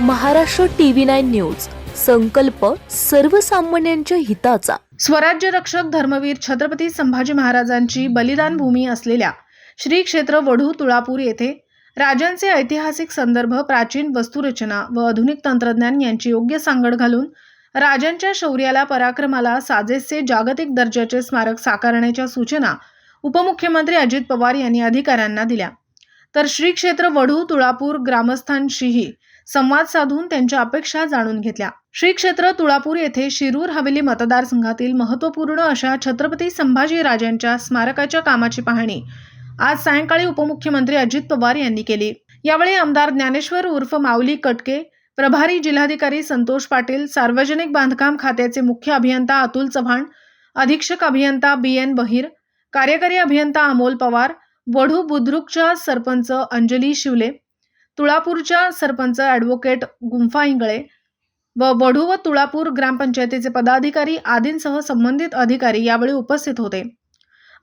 Maharashtra TV nine news. संकल्प सर्वसामान्यांच्या हिताचा. स्वराज्य रक्षक धर्मवीर छत्रपती संभाजी महाराजांची बलिदान भूमी असलेल्या श्री क्षेत्र वढू तुळापूर येथे राजांचे ऐतिहासिक संदर्भ प्राचीन वस्तुरचना व आधुनिक तंत्रज्ञान यांची योग्य सांगड घालून राजांच्या शौर्याला पराक्रमाला साजेसे जागतिक दर्जाचे स्मारक साकारण्याच्या सूचना उपमुख्यमंत्री अजित पवार यांनी अधिकाऱ्यांना दिल्या. तर श्री क्षेत्र वढू तुळापूर ग्रामस्थांशीही संवाद साधून त्यांच्या अपेक्षा जाणून घेतल्या. श्री क्षेत्र तुळापूर येथे शिरूर हवेली मतदारसंघातील महत्त्वपूर्ण अशा छत्रपती संभाजी राजांच्या स्मारकाच्या कामाची पाहणी आज सायंकाळी उपमुख्यमंत्री अजित पवार यांनी केली. यावेळी आमदार ज्ञानेश्वर उर्फ माऊली कटके प्रभारी जिल्हाधिकारी संतोष पाटील सार्वजनिक बांधकाम खात्याचे मुख्य अभियंता अतुल चव्हाण अधीक्षक अभियंता बी एन बहिर कार्यकारी अभियंता अमोल पवार वढू बुद्रुकच्या सरपंच अंजली शिवले तुळापूरच्या सरपंच ॲडव्होकेट गुंफा इंगळे व वढू व तुळापूर ग्रामपंचायतीचे पदाधिकारी आदींसह संबंधित अधिकारी यावेळी उपस्थित होते.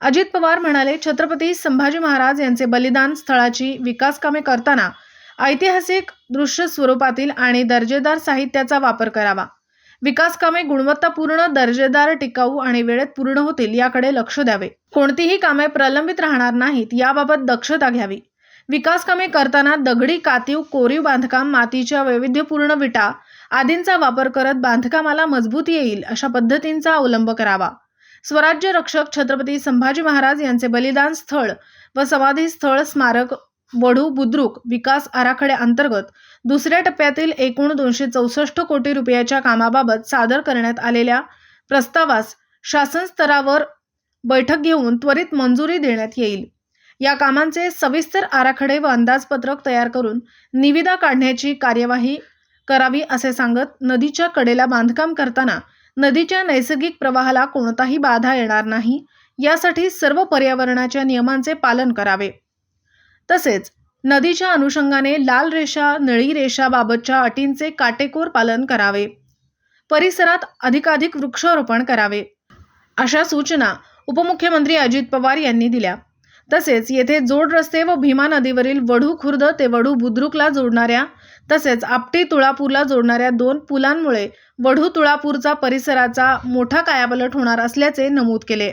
अजित पवार म्हणाले छत्रपती संभाजी महाराज यांचे बलिदान स्थळाची विकास कामे करताना ऐतिहासिक दृश्य स्वरूपातील आणि दर्जेदार साहित्याचा वापर करावा. विकास कामे गुणवत्तापूर्ण दर्जेदार टिकाऊ आणि वेळेत पूर्ण होतील याकडे लक्ष द्यावे. कोणतीही कामे प्रलंबित राहणार नाहीत याबाबत दक्षता घ्यावी. विकास कामे करताना दगडी कातीव कोरीव बांधकाम मातीच्या वैविध्यपूर्ण विटा आदींचा वापर करत बांधकामाला मजबूती येईल अशा पद्धतींचा अवलंब करावा. स्वराज्य रक्षक छत्रपती संभाजी महाराज यांचे बलिदान स्थळ व समाधी स्थळ स्मारक वढू बुद्रुक विकास आराखड्या अंतर्गत दुसऱ्या टप्प्यातील एकूण दोनशे चौसष्ट कोटी रुपयाच्या कामाबाबत सादर करण्यात आलेल्या प्रस्तावास शासन स्तरावर बैठक घेऊन त्वरित मंजुरी देण्यात येईल. या कामांचे सविस्तर आराखडे व अंदाजपत्रक तयार करून निविदा काढण्याची कार्यवाही करावी असे सांगत नदीच्या कडेला बांधकाम करताना नदीच्या नैसर्गिक प्रवाहाला कोणताही बाधा येणार नाही. यासाठी सर्व पर्यावरणाच्या नियमांचे पालन करावे. तसेच नदीच्या अनुषंगाने लाल रेषा निळी रेषा बाबतच्या अटींचे काटेकोर पालन करावे. परिसरात अधिकाधिक वृक्षारोपण करावे. अशा सूचना उपमुख्यमंत्री अजित पवार यांनी दिल्या. तसेच येथे जोड रस्ते व भीमा नदीवरील वढू खुर्द ते वढू बुद्रुकला जोडणाऱ्या तसेच आपटी तुळापूरला जोडणाऱ्या दोन पुलांमुळे वढू तुळापूरचा परिसराचा मोठा कायापलट होणार असल्याचे नमूद केले.